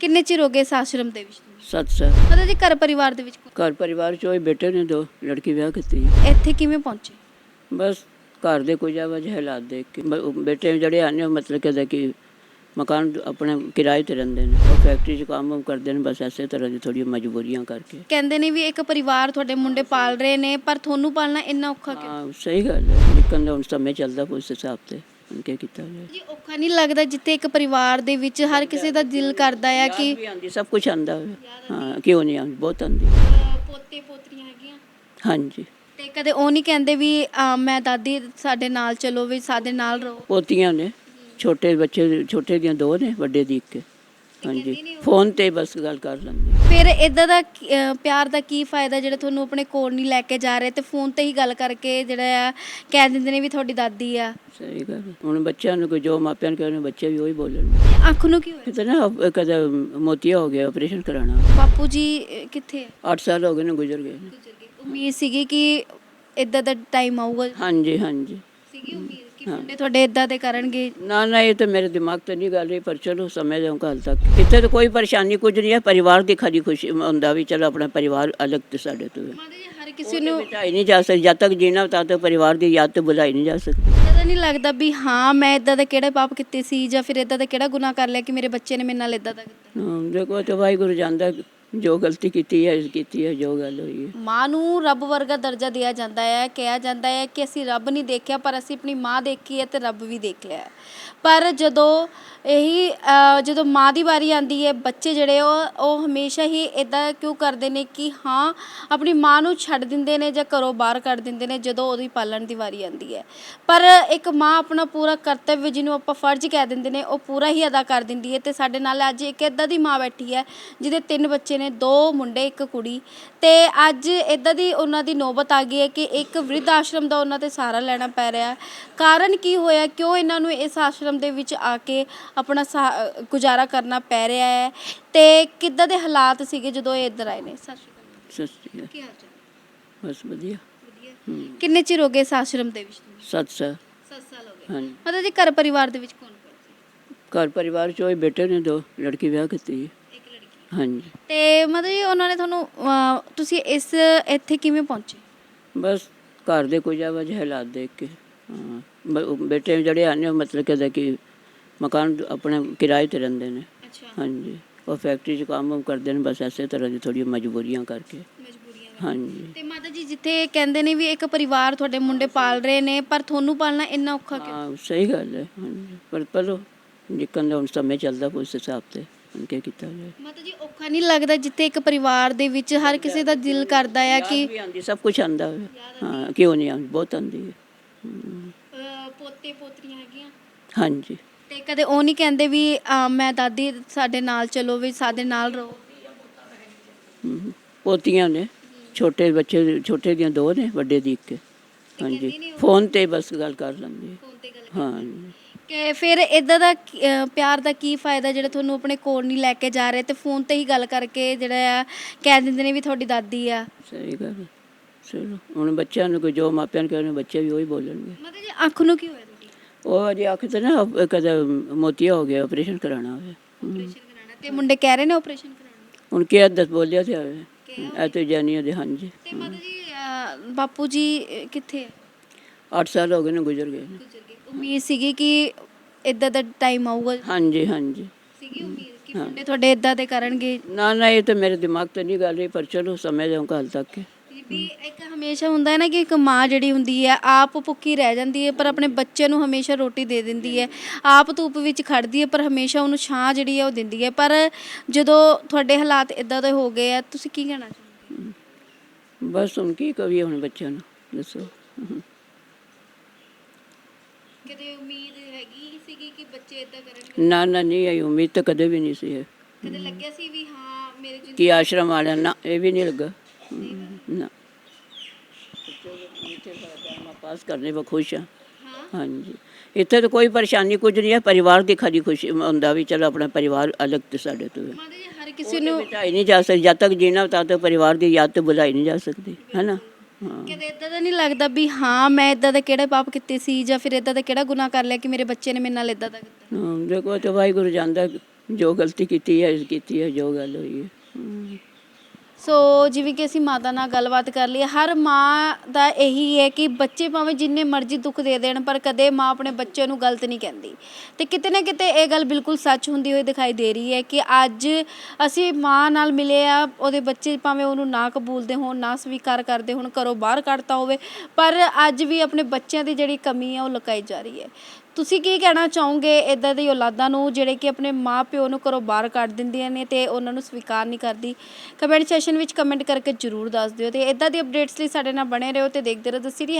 ਕਿੰਨੇ ਚਿਰ ਹੋ ਗਏ ਇਸ ਆਸ਼ਰਮ ਦੇ ਵਿੱਚ? ਸੱਤ ਸਾਲ। ਮਤਲਬ ਜੀ ਘਰ ਪਰਿਵਾਰ ਦੇ ਵਿੱਚ ਘਰ ਪਰਿਵਾਰ ਚੋਂ ਹੀ ਬੇਟੇ ਨੇ ਦੋ ਲੜਕੀ ਵਿਆਹ ਕੀਤੀ। ਇੱਥੇ ਕਿਵੇਂ ਪਹੁੰਚੇ? ਬਸ ਘਰ ਦੇ ਕੁਝ ਵਜ੍ਹਾ ਹਾਲਾਤ ਦੇਖ ਕੇ। ਬ- ਬੇਟੇ ਜਿਹੜੇ ਆਨੇ ਮਤਲਬ ਕਹਿੰਦਾ ਕਿ ਮਕਾਨ ਆਪਣੇ ਕਿਰਾਏ ਤੇ ਰਹਿੰਦੇ ਨੇ। ਉਹ ਫੈਕਟਰੀ 'ਚ ਕੰਮ ਕਰਦੇ ਨੇ ਬਸ ਐਸੇ ਤਰ੍ਹਾਂ ਦੀ ਥੋੜੀ ਮਜਬੂਰੀਆਂ ਕਰਕੇ। ਕਹਿੰਦੇ ਨੇ ਵੀ ਇੱਕ ਪਰਿਵਾਰ ਤੁਹਾਡੇ ਮੁੰਡੇ ਪਾਲ ਰਹੇ ਨੇ ਪਰ ਤੁਹਾਨੂੰ ਪਾਲਣਾ ਇੰਨਾ ਔਖਾ ਕਿਉਂ? ਹਾਂ ਸਹੀ ਗੱਲ ਹੈ। ਨਿਕਲਣ ਦਾ ਹੁਣ ਸਮੇਂ ਚੱਲਦਾ ਉਸ ਹਿਸਾਬ ਤੇ। ਕੀ ਕੀਤਾ ਜਾਏ। ਜੀ ਔਖਾ ਨਹੀਂ ਲੱਗਦਾ ਜਿੱਥੇ ਇੱਕ ਪਰਿਵਾਰ ਦੇ ਵਿੱਚ ਹਰ ਕਿਸੇ ਦਾ ਦਿਲ ਕਰਦਾ ਆ ਕਿ ਵੀ ਸਭ ਕੁਝ ਹੋਵੇ। ਹਾਂ ਕਿਉਂ ਨਹੀਂ ਆਉਂਦੀ? ਬਹੁਤ ਆਉਂਦੀ। ਪੋਤੇ ਪੋਤਰੀਆਂ ਹੈਗੀਆਂ। ਹਾਂਜੀ। ਤੇ ਕਦੇ ਉਹ ਨਹੀਂ ਕਹਿੰਦੇ ਵੀ ਅਹ, ਮੈਂ ਦਾਦੀ ਸਾਡੇ ਨਾਲ ਚਲੋ ਵੀ ਸਾਡੇ ਨਾਲ ਰਹੋ। ਪੋਤੀਆਂ ਨੇ ਛੋਟੇ ਬੱਚੇ ਛੋਟੇ ਦੀਆਂ ਦੋ ਨੇ ਵੱਡੇ ਦੀ ਇੱਕ। ਹਾਂਜੀ। ਫੋਨ ਤੇ ਬਸ ਗੱਲ ਕਰ ਲੈਂਦੇ। ਫਿਰ ਇਦਾਂ ਦਾ ਕੀ- ਅਹ, ਪਿਆਰ ਦਾ ਕੀ ਫਾਇਦਾ ਜਿਹੜਾ ਤੁਹਾਨੂੰ ਆਪਣੇ ਕੋਲ ਨਹੀਂ ਲੈ ਕੇ ਜਾ ਰਹੇ? ਤੇ ਫੋਨ ਤੇ ਹੀ ਗੱਲ ਕਰਕੇ ਜਿਹੜਾ ਆ ਕਹਿ ਦਿੰਦੇ ਨੇ ਵੀ ਤੁਹਾਡੀ ਦਾਦੀ ਆ। ਸਹੀ ਗੱਲ ਹੈ। ਹੁਣ ਬੱਚਿਆਂ ਨੂੰ ਕੋਈ ਜੋ ਮਾਪਿਆਂ ਨੂੰ ਕਹਿੰਦੇ ਬੱਚੇ ਵੀ ਉਹੀ ਬੋਲਣ। ਅੱਖ ਨੂੰ ਕੀ ਹੋਇਆ? ਕਿਤੇ ਨਾ ਕਦੇ ਮੋਤੀਆ ਹੋ ਗਿਆ ਆਪਰੇਸ਼ਨ ਕਰਾਣਾ ਬਾਪੂ ਜੀ ਅਹ, ਕਿੱਥੇ ਆ? 8 ਸਾਲ ਹੋ ਗਏ ਨੇ ਗੁਜ਼ਰ ਗਏ ਨੇ। ਉਮੀਦ ਸੀਗੀ ਕਿ ਇਦਾਂ ਦਾ ਟਾਈਮ ਆਊਗਾ? ਹਾਂਜੀ ਹਾਂਜੀ। ਸੀਗੀ ਉਮੀਦ? ਮੁੰਡੇ ਤੁਹਾਡੇ ਇਦਾਂ ਦੇ ਕਰਨਗੇ? ਨਾ ਨਾ ਇਹ ਤਾਂ ਮੇਰੇ ਦਿਮਾਗ ਤੇ ਨਹੀਂ ਗੱਲ ਰਹੀ ਪਰ ਚਲੋ ਸਮੇਂ ਦੇ ਕੱਲ ਤੱਕ। ਇੱਥੇ ਤਾਂ ਕੋਈ ਪਰੇਸ਼ਾਨੀ ਕੁਝ ਨਹੀਂ ਹੈ ਪਰਿਵਾਰ ਦੀ ਖਾਲੀ ਖੁਸ਼ੀ ਹੁੰਦਾ ਵੀ ਚਲੋ ਆਪਣਾ ਪਰਿਵਾਰ ਅਲੱਗ ਤੇ ਸਾਡੇ ਤੋਂ ਹੈ। ਮਾਤਾ ਜੀ ਹਰ ਕਿਸੇ ਨੂੰ ਮਿਟਾਈ ਨਹੀਂ ਜਾ ਸਕਦੀ ਜਦ ਤੱਕ ਜੀਣਾ ਤਦ ਤੱਕ ਪਰਿਵਾਰ ਦੀ ਯਾਦ ਤੇ ਬੁਲਾਈ ਨਹੀਂ ਜਾ ਸਕਦੀ। ਪਤਾ ਨਹੀਂ ਲੱਗਦਾ ਵੀ ਹਾਂ ਮੈਂ ਇਦਾਂ ਦਾ ਕਿਹੜਾ ਪਾਪ ਕੀਤੇ ਸੀ ਜਾਂ ਫਿਰ ਇਦਾਂ ਦਾ ਕਿਹੜਾ ਗੁਨਾਹ ਕਰ ਲਿਆ ਕਿ ਮੇਰੇ ਬੱਚੇ ਨੇ ਮੇਰੇ ਨਾਲ ਇਦਾਂ ਦਾ ਕੀਤਾ। ਹਾਂ, ਦੇਖੋ ਤੇ ਵਾਹਿਗੁਰੂ ਜਾਣਦਾ ਜੋ ਗਲਤੀ ਕੀਤੀ ਹੈ ਕੀਤੀ ਹੈ ਜੋ ਗੱਲ ਹੋਈ ਹੈ ਮਾਂ ਨੂੰ ਰੱਬ ਵਰਗਾ ਦਰਜਾ ਦਿਆ ਜਾਂਦਾ ਹੈ ਕਿਹਾ ਜਾਂਦਾ ਹੈ ਕਿ ਅਸੀਂ ਰੱਬ ਨਹੀਂ ਦੇਖਿਆ ਪਰ ਅਸੀਂ ਆਪਣੀ ਮਾਂ ਦੇਖੀ ਹੈ ਤੇ ਰੱਬ ਵੀ ਦੇਖ ਲਿਆ ਹੈ। ਪਰ ਜਦੋਂ ਇਹੀ ਅਹ, ਜਦੋਂ ਮਾਂ ਦੀ ਵਾਰੀ ਆਂਦੀ ਹੈ ਬੱਚੇ ਜਿਹੜੇ ਉਹ ਉਹ ਹਮੇਸ਼ਾ ਹੀ ਇਦਾਂ ਕਿਉਂ ਕਰਦੇ ਨੇ ਕਿ ਹਾਂ ਆਪਣੀ ਮਾਂ ਨੂੰ ਛੱਡ ਦਿੰਦੇ ਨੇ ਜਾਂ ਘਰੋਂ ਬਾਹਰ ਕੱਢ ਦਿੰਦੇ ਨੇ ਜਦੋਂ ਉਹਦੀ ਪਾਲਣ ਦੀ ਵਾਰੀ ਆਂਦੀ ਹੈ ਪਰ ਇੱਕ ਮਾਂ ਆਪਣਾ ਪੂਰਾ ਕਰਤੱਵ ਜਿਹਨੂੰ ਆਪਾਂ ਫਰਜ਼ ਕਹਿ ਦਿੰਦੇ ਨੇ ਉਹ ਪੂਰਾ ਹੀ ਅਦਾ ਕਰ ਦਿੰਦੀ ਹੈ ਤੇ ਸਾਡੇ ਨਾਲ ਅੱਜ ਇੱਕ ਇਦਾਂ ਦੀ ਮਾਂ ਬੈਠੀ ਹੈ ਜਿਹਦੇ ਤਿੰਨ ਬੱਚੇ ਨੇ ਦੋ ਮੁੰਡੇ ਇੱਕ ਕੁੜੀ। ਤੇ ਅੱਜ ਇਦਾਂ ਦੀ ਉਹਨਾਂ ਦੀ ਨੌਬਤ ਆ ਗਈ ਹੈ ਕਿ ਇੱਕ ਵ੍ਰਿਧ ਆਸ਼ਰਮ ਦਾ ਉਹਨਾਂ ਤੇ ਸਹਾਰਾ ਲੈਣਾ ਪੈ ਰਿਹਾ। ਕਾਰਨ ਕੀ ਹੋਇਆ? ਕਿਉਂ ਇਹਨਾਂ ਨੂੰ ਇਸ ਆਸ਼ਰਮ ਦੇ ਵਿੱਚ ਆ ਕੇ ਆਪਣਾ ਗੁਜ਼ਾਰਾ ਕਰਨਾ ਪੈ ਰਿਹਾ ਹੈ? ਤੇ ਕਿੱਦਾਂ ਦੇ ਹਾਲਾਤ ਸੀਗੇ ਜਦੋਂ ਇਹ ਇੱਧਰ ਆਏ ਨੇ? ਸਤਿ ਸ਼੍ਰੀ ਅਕਾਲ। ਸਤਿ ਸ਼੍ਰੀ ਅਕਾਲ। ਕੀ ਹਾਲ ਚਾਲ? ਬਸ ਵਧੀਆ। ਵਧੀਆ। ਹੂੰ। ਕਿੰਨੇ ਚਿਰ ਹੋ ਗਏ ਇਸ ਆਸ਼ਰਮ ਦੇ ਵਿੱਚ? ਸੱਤ ਸਾਲ। 7 ਸਾਲ ਹੋ ਗਏ। ਹਾਂਜੀ। ਮਤਲਬ ਜੀ ਘਰ ਪਰਿਵਾਰ ਦੇ ਵਿੱਚ ਕੌਣ ਕੌਣ ਸੀ? ਘਰ ਪਰਿਵਾਰ ਚੋਂ ਹੀ ਬੇਟੇ ਨੇ ਦੋ ਲੜਕੀ ਵਿਆਹ ਕੀਤੀ। ਹੈ। ਹਾਂਜੀ। ਤੇ ਮਤਲਬ ਜੀ ਉਹਨਾਂ ਨੇ ਤੁਹਾਨੂੰ ਤੁਸੀਂ ਇਸ ਇੱਥੇ ਕਿਵੇਂ ਪਹੁੰਚੇ? ਬਸ ਘਰ ਦੇ ਕੁਝ ਵਜ੍ਹਾ ਹਾਲਾਤ ਦੇਖ ਕੇ ਹਾਂ। ਬ- ਉਹ ਬੇਟੇ ਜਿਹੜੇ ਆਨੇ ਉਹ ਮਤਲਬ ਕਹਿੰਦਾ ਕਿ ਮਕਾਨ ਆਪਣੇ ਕਿਰਾਏ ਤੇ ਰਹਿੰਦੇ ਨੇ। ਅੱਛਾ। ਹਾਂਜੀ। ਉਹ ਫੈਕਟਰੀ 'ਚ ਕੰਮ ਕਰਦੇ ਨੇ ਬਸ ਐਸੇ ਤਰ੍ਹਾਂ ਦੀ ਥੋੜੀ ਮਜਬੂਰੀਆਂ ਕਰਕੇ। ਮਜਬੂਰੀਆਂ ਹਾਂਜੀ। ਤੇ ਮਾਤਾ ਜੀ ਜਿੱਥੇ ਕਹਿੰਦੇ ਨੇ ਵੀ ਇੱਕ ਪਰਿਵਾਰ ਤੁਹਾਡੇ ਮੁੰਡੇ ਪਾਲ ਰਹੇ ਨੇ ਪਰ ਤੁਹਾਨੂੰ ਪਾਲਣਾ ਇੰਨਾ ਔਖਾ ਕਿਉਂ? ਹਾਂ ਸਹੀ ਗੱਲ ਹੈ। ਹਾਂਜੀ। ਪਰ ਪਲੋ ਨਿਕਲਣ ਦਾ ਹੁਣ ਸਮੇਂ ਚੱਲਦਾ ਉਸ ਹਿਸਾਬ ਤੇ। ਕੀ ਕੀਤਾ ਜਾਏ। ਮਾਤਾ ਜੀ ਔਖਾ ਨਹੀਂ ਲੱਗਦਾ ਜਿੱਥੇ ਇੱਕ ਪਰਿਵਾਰ ਦੇ ਵਿੱਚ ਹਰ ਕਿਸੇ ਦਾ ਦਿਲ ਕਰਦਾ ਆ ਕਿ ਵੀ ਸਭ ਕੁਝ ਹੋਵੇ। ਹਾਂ ਕਿਉਂ ਨਹੀਂ ਆਉਂਦੀ? ਬਹੁਤ ਆਉਂਦੀ ਹੈ। ਹਮ, ਪੋਤੇ ਪੋਤਰੀਆਂ ਹੈਗੀਆਂ? ਹਾਂਜੀ। ਤੇ ਕਦੇ ਉਹ ਨਹੀਂ ਕਹਿੰਦੇ ਵੀ ਮੈਂ ਦਾਦੀ ਸਾਡੇ ਨਾਲ ਚਲੋ ਵੀ ਸਾਡੇ ਨਾਲ ਰਹੋ। ਹਮ, ਪੋਤੀਆਂ ਨੇ ਛੋਟੇ ਬੱਚੇ ਛੋਟੇ ਦੀਆਂ ਦੋ ਨੇ ਵੱਡੇ ਦੀ ਇੱਕ। ਹਾਂਜੀ। ਫੋਨ ਤੇ ਬਸ ਗੱਲ ਕਰ ਲੈਂਦੇ ਫੋਨ ਤੇ ਗੱਲ ਹਾਂ। ਕਿ ਫਿਰ ਇਦਾਂ ਦਾ ਕੀ- ਪਿਆਰ ਦਾ ਕੀ ਫਾਇਦਾ ਜਿਹੜਾ ਤੁਹਾਨੂੰ ਆਪਣੇ ਕੋਲ ਨਹੀਂ ਲੈ ਕੇ ਜਾ ਰਹੇ? ਤੇ ਫੋਨ ਤੇ ਹੀ ਗੱਲ ਕਰਕੇ ਜਿਹੜਾ ਆ ਕਹਿ ਦਿੰਦੇ ਨੇ ਵੀ ਤੁਹਾਡੀ ਦਾਦੀ ਆ। ਸਹੀ ਗੱਲ ਹੈ। ਚਲੋ ਹੁਣ ਬੱਚਿਆਂ ਨੂੰ ਕੋਈ ਜੋ ਮਾਪਿਆਂ ਨੂੰ ਕਹਿੰਦੇ ਬੱਚੇ ਵੀ ਉਹੀ ਬੋਲਣਗੇ। ਮਤਲਬ ਜੀ ਅੱਖ ਨੂੰ ਕੀ ਹੋਇਆ ਤੁਹਾਡੀ? ਉਹ ਅਜੇ ਅੱਖ ਤੇ ਨਾ ਕਦੇ ਮੋਤੀਆ ਹੋ ਗਿਆ ਆਪਰੇਸ਼ਨ ਕਰਾਣਾ ਹੋਵੇ। ਆਪਰੇਸ਼ਨ ਕਰਾਉਣਾ ਤੇ ਮੁੰਡੇ ਕਹਿ ਰਹੇ ਨੇ ਆਪਰੇਸ਼ਨ ਕਰਾਉਣਾ? ਹੁਣ ਕੀ ਦੱਸ ਬੋਲਿਆ ਤੇ ਆਵੇ। ਇਹ ਤੇ ਜਾਨੀਆਂ ਦੇ ਹਾਂਜੀ। ਤੇ ਮਾਤਾ ਜੀ ਬਾਪੂ ਜੀ ਅਹ ਕਿੱਥੇ ਆ? 8 ਸਾਲ ਹੋ ਗਏ ਨੇ ਗੁਜ਼ਰ ਗਏ। ਨੇ ਉਮੀਦ ਸੀਗੀ ਕਿ ਇਦਾਂ ਦਾ ਟਾਈਮ ਆਊਗਾ? ਹਾਂਜੀ ਹਾਂਜੀ। ਸੀਗੀ ਉਮੀਦ ਕਿ ਮੁੰਡੇ ਤੁਹਾਡੇ ਇਦਾਂ ਦੇ ਕਰਨਗੇ? ਨਾ ਨਾ ਇਹ ਤਾਂ ਮੇਰੇ ਦਿਮਾਗ ਤੇ ਨਹੀਂ ਗੱਲ ਰਹੀ ਪਰ ਚਲੋ ਸਮੇਂ ਦੇ ਕੱਲ ਤੱਕ। ਵੀ ਇੱਕ ਹਮੇਸ਼ਾ ਹੁੰਦਾ ਹੈ ਨਾ ਕਿ ਇੱਕ ਮਾਂ ਜਿਹੜੀ ਹੁੰਦੀ ਹੈ ਆਪ ਭੁੱਖੀ ਰਹਿ ਜਾਂਦੀ ਹੈ ਪਰ ਆਪਣੇ ਬੱਚੇ ਨੂੰ ਹਮੇਸ਼ਾ ਰੋਟੀ ਦੇ ਦਿੰਦੀ ਹੈ। ਆਪ ਧੂਪ ਵਿੱਚ ਖੜਦੀ ਹੈ ਪਰ ਹਮੇਸ਼ਾ ਉਹਨੂੰ ਛਾਂ ਜਿਹੜੀ ਹੈ ਉਹ ਦਿੰਦੀ ਹੈ। ਪਰ ਜਦੋਂ ਤੁਹਾਡੇ ਹਾਲਾਤ ਇਦਾਂ ਦੇ ਹੋ ਗਏ ਆ ਤੁਸੀਂ ਕੀ ਕਹਿਣਾ ਚਾਹੁੰਦੇ ਬਸ ਹੁਣ ਕੀ ਕਵੀ ਹੁਣ ਬੱਚਿਆਂ ਨੂੰ ਦੱਸੋ। ਕਦੇ ਉਮੀਦ ਹੈਗੀ ਸੀਗੀ ਕਿ ਬੱਚੇ ਇਦਾਂ ਕਰਨਗੇ? ਨਾ ਨਾ ਨਹੀਂ ਆਈ ਉਮੀਦ ਤਾਂ ਕਦੇ ਵੀ ਨਹੀਂ ਸੀ ਹੈ ਕਦੇ ਲੱਗਿਆ ਸੀ ਵੀ ਹਾਂ ਮੇਰੇ ਜ਼ਿੰਦਗੀ ਕਿ ਆਸ਼ਰਮ ਵਾਲਿਆਂ ਨਾ ਇਹ ਵੀ ਨਹੀਂ ਲੱਗਾ। ਨਾ। ਮੈਂ ਪਾਸ ਕਰਨੇ ਵਾ ਖੁਸ਼ ਹਾਂ ਹਾਂ। ਹਾਂਜੀ। ਇੱਥੇ ਤਾਂ ਕੋਈ ਪਰੇਸ਼ਾਨੀ ਕੁਝ ਨਹੀਂ ਹੈ ਪਰਿਵਾਰ ਦੀ ਖਾਲੀ ਖੁਸ਼ੀ ਹੁੰਦਾ ਵੀ ਚਲੋ ਆਪਣਾ ਪਰਿਵਾਰ ਅਲੱਗ ਤੇ ਸਾਡੇ ਤੋਂ ਹੈ ਮਾਤਾ ਜੀ ਹਰ ਕਿਸੇ ਨੂੰ ਮਿਟਾਈ ਨਹੀਂ ਜਾ ਸਕਦੀ ਜਦ ਤੱਕ ਜੀਣਾ ਤਦ ਤੱਕ ਪਰਿਵਾਰ ਦੀ ਯਾਦ ਤੇ ਬੁਲਾਈ ਨਹੀਂ ਜਾ ਸਕਦੀ ਹੈ ਨਾ? ਕਦੇ ਇਦਾਂ ਦਾ ਨਹੀਂ ਲੱਗਦਾ ਵੀ ਹਾਂ ਮੈਂ ਇਦਾਂ ਦਾ ਕਿਹੜਾ ਪਾਪ ਕੀਤੇ ਸੀ ਜਾਂ ਫਿਰ ਇਦਾਂ ਦਾ ਕਿਹੜਾ ਗੁਨਾਹ ਕਰ ਲਿਆ ਕਿ ਮੇਰੇ ਬੱਚੇ ਨੇ ਮੇਰੇ ਨਾਲ ਇਦਾਂ ਦਾ ਕੀਤਾ ਹਾਂ, ਦੇਖੋ ਤੇ ਵਾਹਿਗੁਰੂ ਜਾਣਦਾ ਜੋ ਗਲਤੀ ਕੀਤੀ ਹੈ ਕੀਤੀ ਹੈ ਜੋ ਗੱਲ ਹੋਈ ਹੈ। ਸੋ ਜਿਵੇਂ ਕਿ ਅਸੀਂ ਮਾਤਾ ਨਾਲ ਗੱਲਬਾਤ ਕਰ ਲਈ ਹਰ ਮਾਂ ਦਾ ਇਹੀ ਹੈ ਕਿ ਬੱਚੇ ਭਾਵੇਂ ਜਿੰਨੇ ਮਰਜ਼ੀ ਦੁੱਖ ਦੇ ਦੇਣ, ਪਰ ਕਦੇ ਮਾਂ ਆਪਣੇ ਬੱਚੇ ਨੂੰ ਗਲਤ ਨਹੀਂ ਕਹਿੰਦੀ। ਤੇ ਕਿਤੇ ਨਾ ਕਿਤੇ ਇਹ ਗੱਲ ਬਿਲਕੁਲ ਸੱਚ ਹੁੰਦੀ ਹੋਈ ਦਿਖਾਈ ਦੇ ਰਹੀ ਹੈ ਕਿ ਅੱਜ ਅਸੀਂ ਮਾਂ ਨਾਲ ਮਿਲੇ ਆ, ਉਹਦੇ ਬੱਚੇ ਭਾਵੇਂ ਉਹਨੂੰ ਨਾ ਕਬੂਲਦੇ ਹੋਣ, ਨਾ ਸਵੀਕਾਰ ਕਰਦੇ ਹੋਣ, ਘਰੋਂ ਬਾਹਰ ਕੱਢਤਾ ਹੋਵੇ, ਪਰ ਅੱਜ ਵੀ ਆਪਣੇ ਬੱਚਿਆਂ ਦੀ ਜਿਹੜੀ ਕਮੀ ਹੈ ਉਹ ਲੁਕਾਈ ਜਾ ਰਹੀ ਹੈ। ਤੁਸੀਂ ਕੀ ਕਹਿਣਾ ਚਾਹੋਗੇ ਇੱਦਾਂ ਦੀ ਔਲਾਦਾਂ ਨੂੰ, ਜਿਹੜੇ ਕਿ ਆਪਣੇ ਮਾਂ ਪਿਓ ਨੂੰ ਘਰੋਂ ਬਾਹਰ ਕੱਢ ਦਿੰਦੀਆਂ ਨੇ ਤੇ ਉਹਨਾਂ ਨੂੰ ਸਵੀਕਾਰ ਨਹੀਂ ਕਰਦੀ? ਕਮੈਂਟ ਸੈਸ਼ਨ ਵਿੱਚ ਕਮੈਂਟ ਕਰਕੇ ਜਰੂਰ ਦੱਸ ਦਿਓ ਤੇ ਇੱਦਾਂ ਦੀ ਅਪਡੇਟਸ ਲਈ ਸਾਡੇ ਨਾਲ ਬਣੇ ਰਹੋ ਅਤੇ ਦੇਖਦੇ ਰਹੋ ਦ ਸਿਟੀ